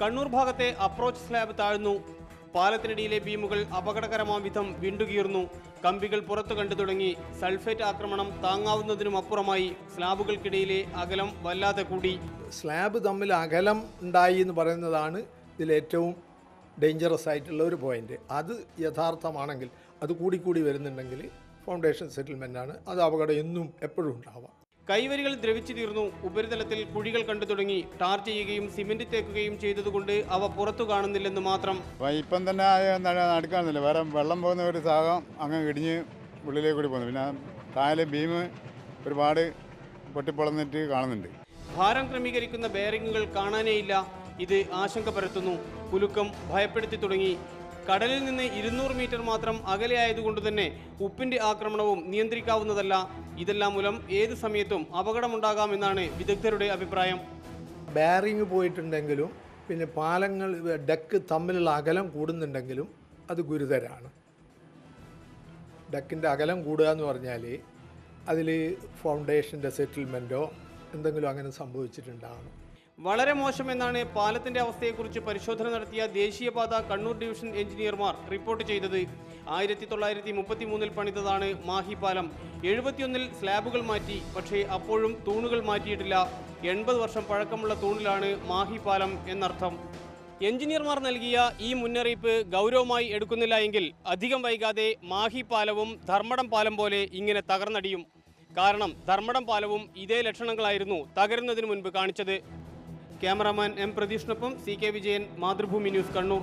കണ്ണൂർ ഭാഗത്തെ approach slab താഴ്ന്നു. പാലത്തിനടിയിലെ ബീമുകൾ അപകടകരമാം വിധം വിണ്ടുകീർന്നു കമ്പികൾ പുറത്തു കണ്ടു തുടങ്ങി. സൾഫേറ്റ് ആക്രമണം താങ്ങാവുന്നതിനും അപ്പുറമായി സ്ലാബുകൾക്കിടയിലെ അകലം വല്ലാതെ കൂടി. സ്ലാബ് തമ്മിൽ അകലം ഉണ്ടായി എന്ന് പറയുന്നതാണ് ഇതിലേറ്റവും ഡേഞ്ചറസ് ആയിട്ടുള്ള ഒരു പോയിന്റ് അത് യഥാർത്ഥമാണെങ്കിൽ അത് കൂടിക്കൂടി വരുന്നുണ്ടെങ്കിൽ ഫൗണ്ടേഷൻ സെറ്റിൽമെന്റ് ആണ്. അത് അപകടം എന്നും എപ്പോഴും ഉണ്ടാവാം. കൈവരികൾ ദ്രവിച്ചു തീർന്നു. ഉപരിതലത്തിൽ കുഴികൾ കണ്ടു തുടങ്ങി. ടാർ ചെയ്യുകയും സിമെന്റ് തേക്കുകയും ചെയ്തതുകൊണ്ട് അവ പുറത്തു കാണുന്നില്ലെന്ന് മാത്രം. ഇപ്പം തന്നെ നടക്കാന്നില്ല വേറെ വെള്ളം പോകുന്ന ഒരു സാഹം അങ്ങ് ഇടിഞ്ഞ് ഉള്ളിലേക്ക് കൂടി പോകുന്നു. പിന്നെ താഴെ ബീം ഒരുപാട് പൊട്ടിപ്പൊളന്നിട്ട് കാണുന്നുണ്ട്. ഭാരം ക്രമീകരിക്കുന്ന ബെയറിങ്ങുകൾ കാണാനേയില്ല. ഇത് ആശങ്ക പരത്തുന്നു. കുലുക്കം ഭയപ്പെടുത്തി തുടങ്ങി. കടലിൽ നിന്ന് ഇരുന്നൂറ് മീറ്റർ മാത്രം അകലെയായതുകൊണ്ട് തന്നെ ഉപ്പിന്റെ ആക്രമണവും നിയന്ത്രിക്കാവുന്നതല്ല. ഇതെല്ലാം മൂലം ഏത് സമയത്തും അപകടമുണ്ടാകാമെന്നാണ് വിദഗ്ധരുടെ അഭിപ്രായം. ബാരിങ് പോയിട്ടുണ്ടെങ്കിലും പിന്നെ പാലങ്ങൾ ഡെക്ക് തമ്മിലുള്ള അകലം കൂടുന്നുണ്ടെങ്കിലും അത് ഗുരുതരമാണ് ഡെക്കിന്റെ അകലം കൂടുക എന്ന് പറഞ്ഞാൽ അതിൽ ഫൗണ്ടേഷന്റെ സെറ്റിൽമെന്റോ എന്തെങ്കിലും അങ്ങനെ സംഭവിച്ചിട്ടുണ്ടാകണം വളരെ മോശമെന്നാണ് പാലത്തിന്റെ അവസ്ഥയെക്കുറിച്ച് പരിശോധന നടത്തിയ ദേശീയപാത കണ്ണൂർ ഡിവിഷൻ എഞ്ചിനീയർമാർ റിപ്പോർട്ട് ചെയ്തത്. ആയിരത്തി തൊള്ളായിരത്തി മുപ്പത്തി മൂന്നിൽ പണിതതാണ് മാഹി പാലം. എഴുപത്തിയൊന്നിൽ സ്ലാബുകൾ മാറ്റി പക്ഷേ അപ്പോഴും തൂണുകൾ മാറ്റിയിട്ടില്ല. എൺപത് വർഷം പഴക്കമുള്ള തൂണിലാണ് മാഹി പാലം എന്നർത്ഥം. എഞ്ചിനീയർമാർ നൽകിയ ഈ മുന്നറിയിപ്പ് ഗൗരവമായി എടുക്കുന്നില്ല എങ്കിൽ അധികം വൈകാതെ മാഹി പാലവും ധർമ്മടം പാലം പോലെ ഇങ്ങനെ തകർന്നടിയും. കാരണം ധർമ്മടം പാലവും ഇതേ ലക്ഷണങ്ങളായിരുന്നു തകരുന്നതിന് മുൻപ് കാണിച്ചത്. Cameraman M പ്രതീഷിനൊപ്പം C K Vijayan Mathrubhumi news Kannur